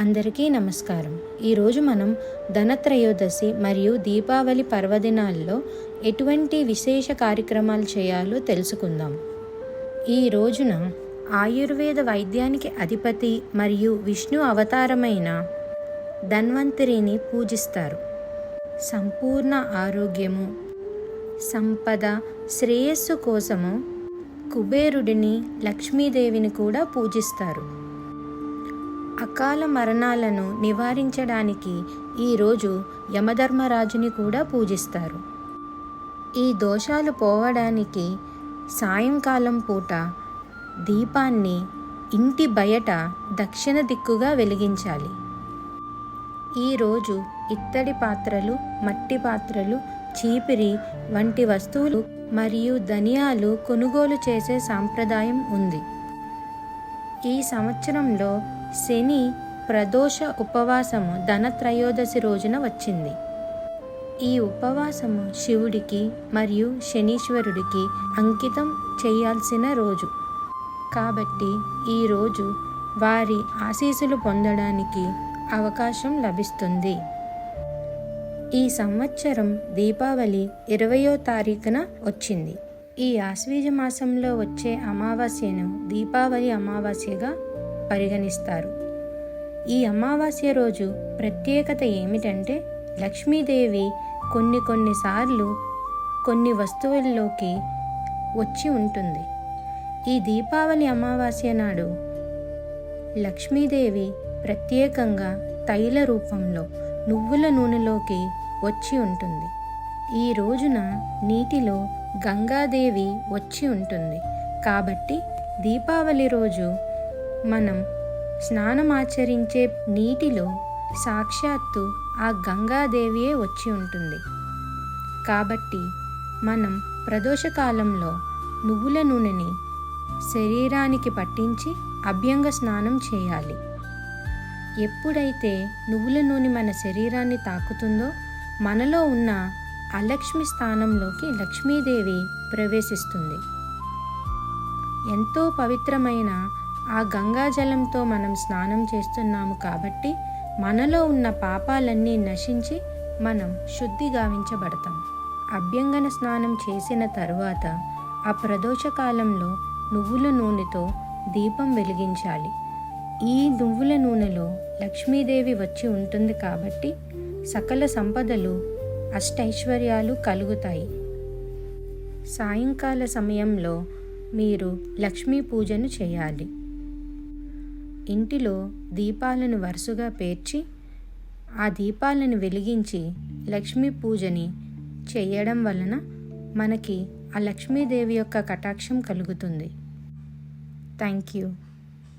అందరికీ నమస్కారం. ఈరోజు మనం ధనత్రయోదశి మరియు దీపావళి పర్వదినాల్లో ఎటువంటి విశేష కార్యక్రమాలు చేయాలో తెలుసుకుందాం. ఈ రోజున ఆయుర్వేద వైద్యానికి అధిపతి మరియు విష్ణు అవతారమైన ధన్వంతరిని పూజిస్తారు. సంపూర్ణ ఆరోగ్యము సంపద శ్రేయస్సు కోసము కుబేరుడిని లక్ష్మీదేవిని కూడా పూజిస్తారు. అకాల మరణాలను నివారించడానికి ఈరోజు యమధర్మరాజుని కూడా పూజిస్తారు. ఈ దోషాలు పోవడానికి సాయంకాలం పూట దీపాన్ని ఇంటి బయట దక్షిణ దిక్కుగా వెలిగించాలి. ఈరోజు ఇత్తడి పాత్రలు మట్టి పాత్రలు చీపిరి వంటి వస్తువులు మరియు ధనియాలు కొనుగోలు చేసే సాంప్రదాయం ఉంది. ఈ సంవత్సరంలో శని ప్రదోష ఉపవాసము ధనత్రయోదశి రోజున వచ్చింది. ఈ ఉపవాసము శివుడికి మరియు శనీశ్వరుడికి అంకితం చేయాల్సిన రోజు. కాబట్టి ఈరోజు వారి ఆశీస్సులు పొందడానికి అవకాశం లభిస్తుంది. ఈ సంవత్సరం దీపావళి ఇరవయో తారీఖున వచ్చింది. ఈ ఆశ్వీజ మాసంలో వచ్చే అమావాస్యను దీపావళి అమావాస్యగా పరిగణిస్తారు. ఈ అమావాస్య రోజు ప్రత్యేకత ఏమిటంటే లక్ష్మీదేవి కొన్ని కొన్నిసార్లు కొన్ని వస్తువుల్లోకి వచ్చి ఉంటుంది. ఈ దీపావళి అమావాస్య నాడు లక్ష్మీదేవి ప్రత్యేకంగా తైల రూపంలో నువ్వుల నూనెలోకి వచ్చి ఉంటుంది. ఈ రోజున నీటిలో గంగాదేవి వచ్చి ఉంటుంది. కాబట్టి దీపావళి రోజు మనం స్నానమాచరించే నీటిలో సాక్షాత్తు ఆ గంగాదేవియే వచ్చి ఉంటుంది. కాబట్టి మనం ప్రదోషకాలంలో నువ్వుల నూనెని శరీరానికి పట్టించి అభ్యంగ స్నానం చేయాలి. ఎప్పుడైతే నువ్వుల నూనె మన శరీరాన్ని తాకుతుందో మనలో ఉన్న అలక్ష్మి స్థానంలోకి లక్ష్మీదేవి ప్రవేశిస్తుంది. ఎంతో పవిత్రమైన ఆ గంగాజలంతో మనం స్నానం చేస్తున్నాము కాబట్టి మనలో ఉన్న పాపాలన్నీ నశించి మనం శుద్ధి గావించబడతాం. అభ్యంగన స్నానం చేసిన తరువాత ఆ ప్రదోషకాలంలో నువ్వుల నూనెతో దీపం వెలిగించాలి. ఈ నువ్వుల నూనెలో లక్ష్మీదేవి వచ్చి ఉంటుంది కాబట్టి సకల సంపదలు అష్టైశ్వర్యాలు కలుగుతాయి. సాయంకాల సమయంలో మీరు లక్ష్మీ పూజను చేయాలి. ఇంటిలో దీపాలను వరుసగా పేర్చి ఆ దీపాలను వెలిగించి లక్ష్మీ పూజని చేయడం వలన మనకి ఆ లక్ష్మీదేవి యొక్క కటాక్షం కలుగుతుంది. Thank you.